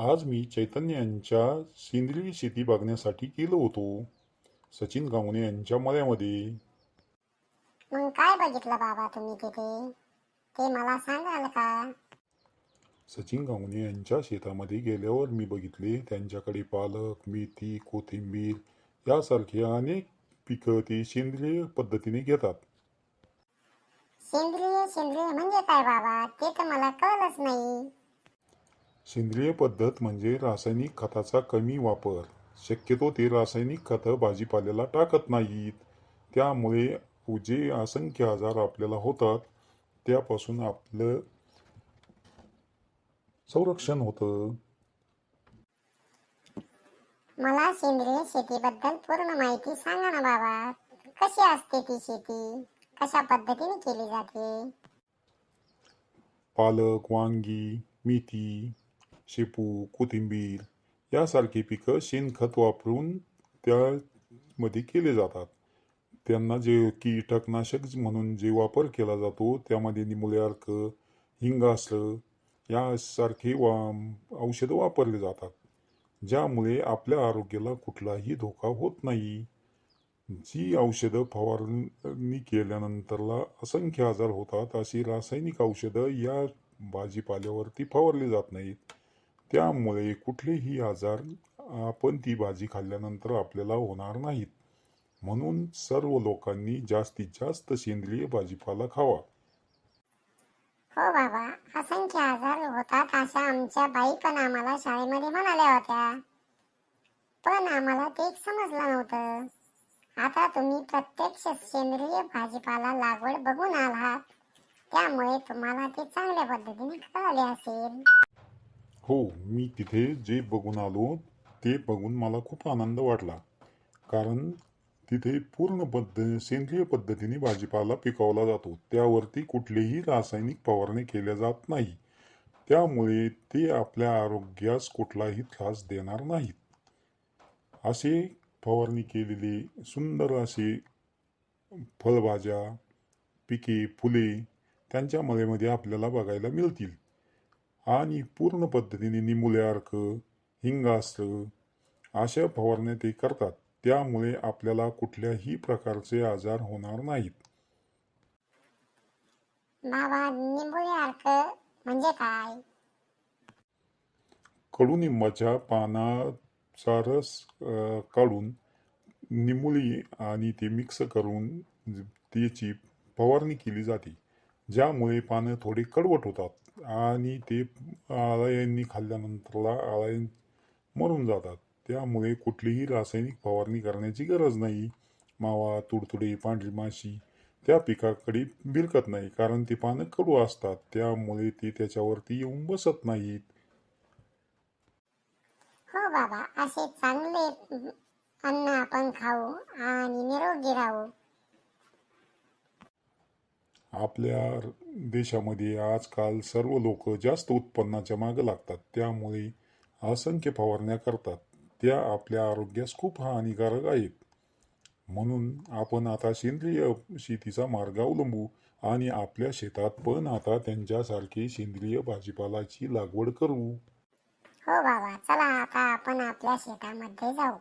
आज मी चैतन्य यांच्या सेंद्रिय शेती बघण्यासाठी गेलो होतो. सचिन गावणे यांच्या मळ्यामध्ये. मग काय बघितलं बाबा तुम्ही तिथे? ते मला सांगाल का? सचिन गावणे यांच्या शेतामध्ये गेल्यावर मी बघितले त्यांच्याकडे पालक मेथी कोथिंबीर यासारखे अनेक पिकं ते सेंद्रिय पद्धतीने घेतात. सेंद्रिय सेंद्रिय म्हणजे काय बाबा? ते तर मला कळलंच नाही. सेंद्रिय पद्धत म्हणजे रासायनिक खताचा कमी वापर. शक्यतो ते रासायनिक खतं भाजीपाल्याला टाकत नाहीत. त्यामुळे जे असंख्य आजार आपल्याला होतात त्यापासून आपलं संरक्षण होतं. मला सेंद्रिय शेतीबद्दल पूर्ण माहिती सांगा ना बाबा. कशी असते ती शेती? कशा पद्धतीने केली जाते? पालक वांगी मेथी शेपू कोथिंबीर यासारखी पिकं शेणखत वापरून त्यामध्ये केले जातात. त्यांना जे कीटकनाशक म्हणून जे वापर केला जातो त्यामध्ये निमुल्यार्क हिंगास्त्र यासारखे वा औषधं वापरले जातात ज्यामुळे आपल्या आरोग्याला कुठलाही धोका होत नाही. जी औषधं फवारणी केल्यानंतरला असंख्य आजार होतात अशी रासायनिक औषधं या भाजीपाल्यावरती फवारली जात नाहीत. त्यामुळे कुठलेही आजार आपण ती भाजी खाल्ल्यानंतर आपल्याला होणार नाहीत. म्हणून सर्व लोकांनी जास्तीत जास्त सेंद्रिय भाजीपाला खावा. हो बाबा असंख्य आजार होतात अशा आमच्या बाई पण आम्हाला शाळेमध्ये म्हणाल्या होत्या. पण आम्हाला ते समजलं नव्हतं. आता तुम्ही प्रत्यक्ष सेंद्रिय भाजीपाला लागवड बघून आलात. त्यामुळे तुम्हाला ते चांगल्या पद्धतीने कळले असेल. हो मी तिथे जे बघून आलो ते बघून मला खूप आनंद वाटला. कारण तिथे पूर्ण पद्ध सेंद्रिय पद्धतीने भाजीपाला पिकवला जातो. त्यावरती कुठलीही रासायनिक फवारणी केल्या जात नाही. त्यामुळे ते आपल्या आरोग्यास कुठलाही त्रास देणार नाहीत. असे फवारणी केलेले सुंदर असे फळभाज्या पिके फुले त्यांच्या मळेमध्ये आपल्याला बघायला मिळतील. आणि पूर्ण पद्धतीने निमुल्यार्क हिंगास्त्र अशा फवारण्या ते करतात. त्यामुळे आपल्याला कुठल्याही प्रकारचे आजार होणार नाहीत. बाबा निंबोळी अर्क म्हणजे काय? कडुनिंबाच्या पानाचा रस अ, काढून निमुळी आणि ते मिक्स करून त्याची फवारणी केली जाते. ज्यामुळे पानं थोडी कडवट होतात. आणि ते आळयांनी खाल्ल्यानंतरला आळया मरून जातात. त्यामुळे कुठलीही रासायनिक फवारणी करण्याची गरज नाही. मावा तुडतुडे पांढरी माशी त्या पिकाकडे बिरकत नाही कारण ती पानं कडू असतात. त्यामुळे ते त्याच्यावरती येऊन बसत नाहीत. हो बाबा असे चांगले अन्न आपण खाऊ आणि निरोगी राहू. आपल्या देशामध्ये आजकाल सर्व लोक जास्त उत्पन्नाच्या मागे लागतात. त्यामुळे असंख्य फवारण्या करतात. त्या आपल्या आरोग्यास खूप हानिकारक आहेत. म्हणून आपण आता सेंद्रिय शेतीचा मार्ग अवलंबू आणि आपल्या शेतात पण आता त्यांच्यासारखी सेंद्रिय भाजीपालाची लागवड करू. हो बाबा चला आता आपण आपल्या शेतामध्ये जाऊ.